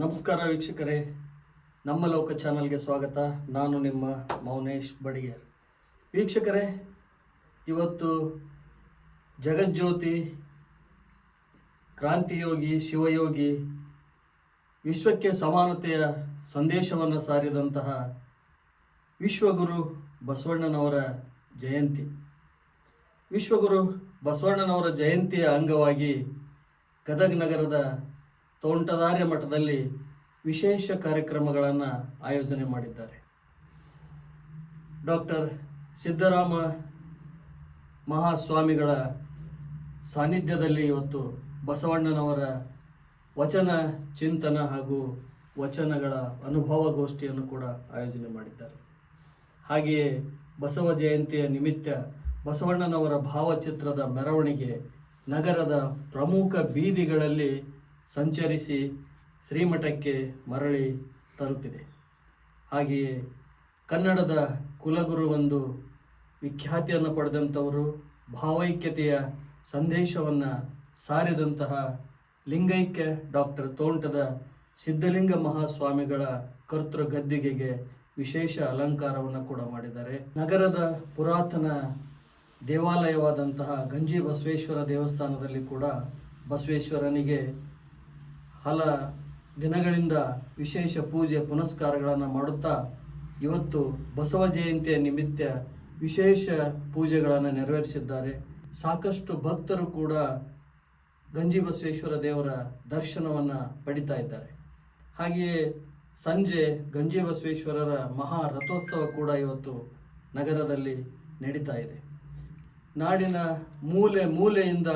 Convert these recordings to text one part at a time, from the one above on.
ನಮಸ್ಕಾರ ವೀಕ್ಷಕರೇ. ನಮ್ಮ ಲೋಕ ಚಾನಲ್ಗೆ ಸ್ವಾಗತ. ನಾನು ನಿಮ್ಮ ಮೌನೇಶ್ ಬಡಿಗೇರ್. ವೀಕ್ಷಕರೇ, ಇವತ್ತು ಜಗಜ್ಯೋತಿ, ಕ್ರಾಂತಿಯೋಗಿ, ಶಿವಯೋಗಿ, ವಿಶ್ವಕ್ಕೆ ಸಮಾನತೆಯ ಸಂದೇಶವನ್ನು ಸಾರಿದಂತಹ ವಿಶ್ವಗುರು ಬಸವಣ್ಣನವರ ಜಯಂತಿ. ವಿಶ್ವಗುರು ಬಸವಣ್ಣನವರ ಜಯಂತಿಯ ಅಂಗವಾಗಿ ಗದಗ ನಗರದ ತೋಂಟದಾರ್ಯ ಮಠದಲ್ಲಿ ವಿಶೇಷ ಕಾರ್ಯಕ್ರಮಗಳನ್ನು ಆಯೋಜನೆ ಮಾಡಿದ್ದಾರೆ. ಡಾಕ್ಟರ್ ಸಿದ್ದರಾಮ ಮಹಾಸ್ವಾಮಿಗಳ ಸಾನ್ನಿಧ್ಯದಲ್ಲಿ ಇವತ್ತು ಬಸವಣ್ಣನವರ ವಚನ ಚಿಂತನ ಹಾಗೂ ವಚನಗಳ ಅನುಭವಗೋಷ್ಠಿಯನ್ನು ಕೂಡ ಆಯೋಜನೆ ಮಾಡಿದ್ದಾರೆ. ಹಾಗೆಯೇ ಬಸವ ಜಯಂತಿಯ ನಿಮಿತ್ತ ಬಸವಣ್ಣನವರ ಭಾವಚಿತ್ರದ ಮೆರವಣಿಗೆ ನಗರದ ಪ್ರಮುಖ ಬೀದಿಗಳಲ್ಲಿ ಸಂಚರಿಸಿ ಶ್ರೀಮಠಕ್ಕೆ ಮರಳಿ ತಲುಪಿದೆ. ಹಾಗೆಯೇ ಕನ್ನಡದ ಕುಲಗುರುವೊಂದು ವಿಖ್ಯಾತಿಯನ್ನು ಪಡೆದಂಥವರು ಭಾವೈಕ್ಯತೆಯ ಸಂದೇಶವನ್ನು ಸಾರಿದಂತಹ ಲಿಂಗೈಕ್ಯ ಡಾಕ್ಟರ್ ತೋಂಟದ ಸಿದ್ಧಲಿಂಗ ಮಹಾಸ್ವಾಮಿಗಳ ಕರ್ತೃ ಗದ್ದಿಗೆಗೆ ವಿಶೇಷ ಅಲಂಕಾರವನ್ನು ಕೂಡ ಮಾಡಿದ್ದಾರೆ. ನಗರದ ಪುರಾತನ ದೇವಾಲಯವಾದಂತಹ ಗಂಜಿ ಬಸವೇಶ್ವರ ದೇವಸ್ಥಾನದಲ್ಲಿ ಕೂಡ ಬಸವೇಶ್ವರನಿಗೆ ಹಲ ದಿನಗಳಿಂದ ವಿಶೇಷ ಪೂಜೆ ಪುನಸ್ಕಾರಗಳನ್ನು ಮಾಡುತ್ತಾ ಇವತ್ತು ಬಸವ ಜಯಂತಿಯ ನಿಮಿತ್ತ ವಿಶೇಷ ಪೂಜೆಗಳನ್ನು ನೆರವೇರಿಸಿದ್ದಾರೆ. ಸಾಕಷ್ಟು ಭಕ್ತರು ಕೂಡ ಗಂಜಿ ಬಸವೇಶ್ವರ ದೇವರ ದರ್ಶನವನ್ನು ಪಡಿತಾ ಇದ್ದಾರೆ. ಹಾಗೆಯೇ ಸಂಜೆ ಗಂಜಿ ಬಸವೇಶ್ವರರ ಮಹಾ ರಥೋತ್ಸವ ಕೂಡ ಇವತ್ತು ನಗರದಲ್ಲಿ ನಡೀತಾ ಇದೆ. ನಾಡಿನ ಮೂಲೆ ಮೂಲೆಯಿಂದ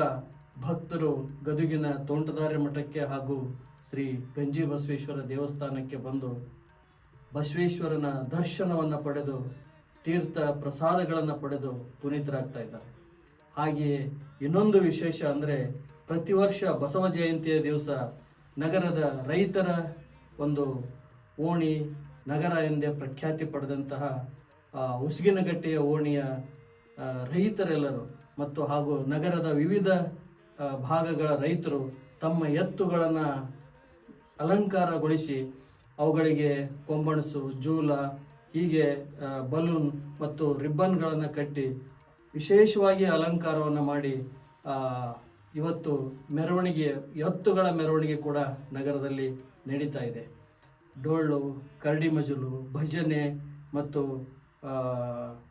ಭಕ್ತರು ಗದುಗಿನ ತೋಂಟದಾರ್ಯ ಮಠಕ್ಕೆ ಹಾಗೂ ಶ್ರೀ ಗಂಜಿ ಬಸವೇಶ್ವರ ದೇವಸ್ಥಾನಕ್ಕೆ ಬಂದು ಬಸವೇಶ್ವರನ ದರ್ಶನವನ್ನು ಪಡೆದು ತೀರ್ಥ ಪ್ರಸಾದಗಳನ್ನು ಪಡೆದು ಪುನೀತರಾಗ್ತಾ ಇದ್ದಾರೆ. ಹಾಗೆಯೇ ಇನ್ನೊಂದು ವಿಶೇಷ ಅಂದರೆ ಪ್ರತಿ ವರ್ಷ ಬಸವ ಜಯಂತಿಯ ದಿವಸ ನಗರದ ರೈತರ ಒಂದು ಓಣಿ ನಗರ ಎಂದೇ ಪ್ರಖ್ಯಾತಿ ಪಡೆದಂತಹ ಉಸುಗಿನಗಟ್ಟೆಯ ಓಣಿಯ ರೈತರೆಲ್ಲರೂ ಮತ್ತು ಹಾಗೂ ನಗರದ ವಿವಿಧ ಭಾಗಗಳ ರೈತರು ತಮ್ಮ ಎತ್ತುಗಳನ್ನು ಅಲಂಕಾರಗೊಳಿಸಿ ಅವುಗಳಿಗೆ ಕೊಂಬಣಸು, ಜೂಲ, ಹೀಗೆ ಬಲೂನ್ ಮತ್ತು ರಿಬ್ಬನ್ಗಳನ್ನು ಕಟ್ಟಿ ವಿಶೇಷವಾಗಿ ಅಲಂಕಾರವನ್ನು ಮಾಡಿ ಇವತ್ತು ಮೆರವಣಿಗೆ, ಎತ್ತುಗಳ ಮೆರವಣಿಗೆ ಕೂಡ ನಗರದಲ್ಲಿ ನಡೀತಾ ಇದೆ. ಡೊಳ್ಳು, ಕರಡಿ ಮಜಲು, ಭಜನೆ ಮತ್ತು ಬ್ಯಾಂಡ್ಸಟ್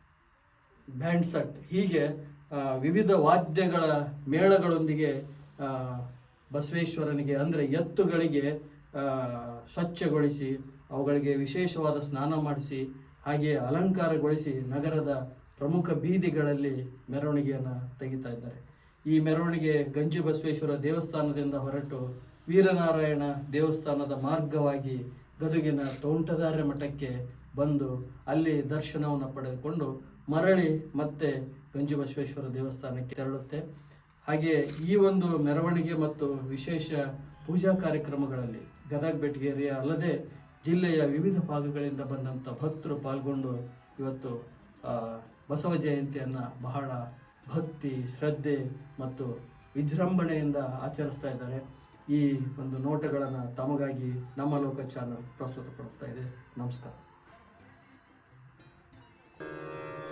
ಬ್ಯಾಂಡ್ ಸಟ್ ಹೀಗೆ ವಿವಿಧ ವಾದ್ಯಗಳ ಮೇಳಗಳೊಂದಿಗೆ ಬಸವೇಶ್ವರನಿಗೆ ಅಂದರೆ ಎತ್ತುಗಳಿಗೆ ಸ್ವಚ್ಛಗೊಳಿಸಿ, ಅವುಗಳಿಗೆ ವಿಶೇಷವಾದ ಸ್ನಾನ ಮಾಡಿಸಿ, ಹಾಗೆ ಅಲಂಕಾರಗೊಳಿಸಿ ನಗರದ ಪ್ರಮುಖ ಬೀದಿಗಳಲ್ಲಿ ಮೆರವಣಿಗೆಯನ್ನು ತೆಗಿತಾ ಇದ್ದಾರೆ. ಈ ಮೆರವಣಿಗೆ ಗಂಜಿ ಬಸವೇಶ್ವರ ದೇವಸ್ಥಾನದಿಂದ ಹೊರಟು ವೀರನಾರಾಯಣ ದೇವಸ್ಥಾನದ ಮಾರ್ಗವಾಗಿ ಗದುಗಿನ ತೋಂಟದಾರ್ಯ ಮಠಕ್ಕೆ ಬಂದು ಅಲ್ಲಿ ದರ್ಶನವನ್ನು ಪಡೆದುಕೊಂಡು ಮರಳಿ ಮತ್ತೆ ಗಂಜಿ ಬಸವೇಶ್ವರ ದೇವಸ್ಥಾನಕ್ಕೆ ತೆರಳುತ್ತೆ. ಹಾಗೆ ಈ ಒಂದು ಮೆರವಣಿಗೆ ಮತ್ತು ವಿಶೇಷ ಪೂಜಾ ಕಾರ್ಯಕ್ರಮಗಳಲ್ಲಿ ಗದಗ ಬೆಟಗೇರಿಯ ಅಲ್ಲದೆ ಜಿಲ್ಲೆಯ ವಿವಿಧ ಭಾಗಗಳಿಂದ ಬಂದಂಥ ಭಕ್ತರು ಪಾಲ್ಗೊಂಡು ಇವತ್ತು ಬಸವ ಜಯಂತಿಯನ್ನು ಬಹಳ ಭಕ್ತಿ, ಶ್ರದ್ಧೆ ಮತ್ತು ವಿಜೃಂಭಣೆಯಿಂದ ಆಚರಿಸ್ತಾ ಇದ್ದಾರೆ. ಈ ಒಂದು ನೋಟಗಳನ್ನು ತಮಗಾಗಿ ನಮ್ಮ ಲೋಕ ಚಾನಲ್ ಪ್ರಸ್ತುತಪಡಿಸ್ತಾ ಇದೆ. ನಮಸ್ಕಾರ.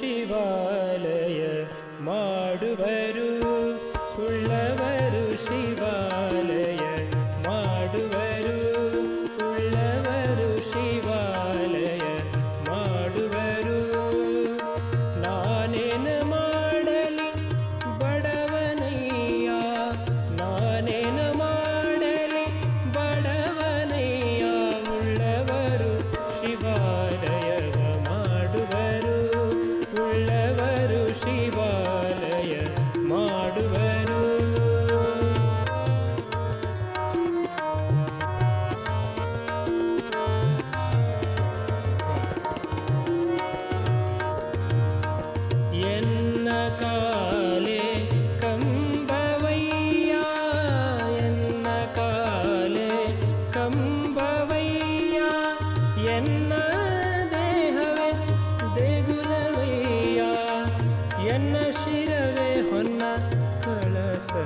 Şivaleye Mâ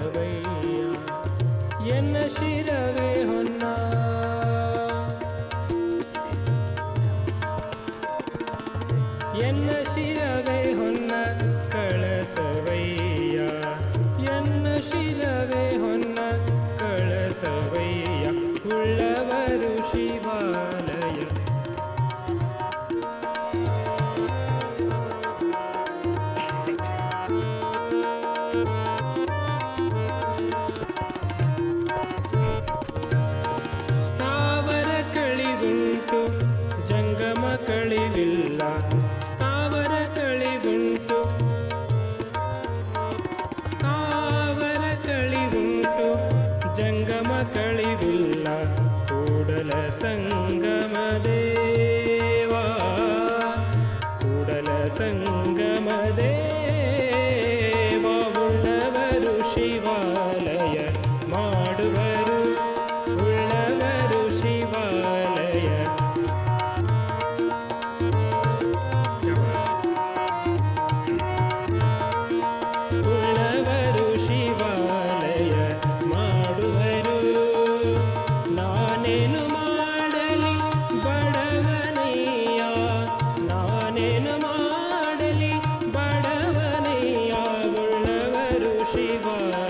i away. കളിവില്ല കൂടല സംഗമദേവ. കൂടല സംഗമദേവ. ഉള്ളവരു Shiva. Shiva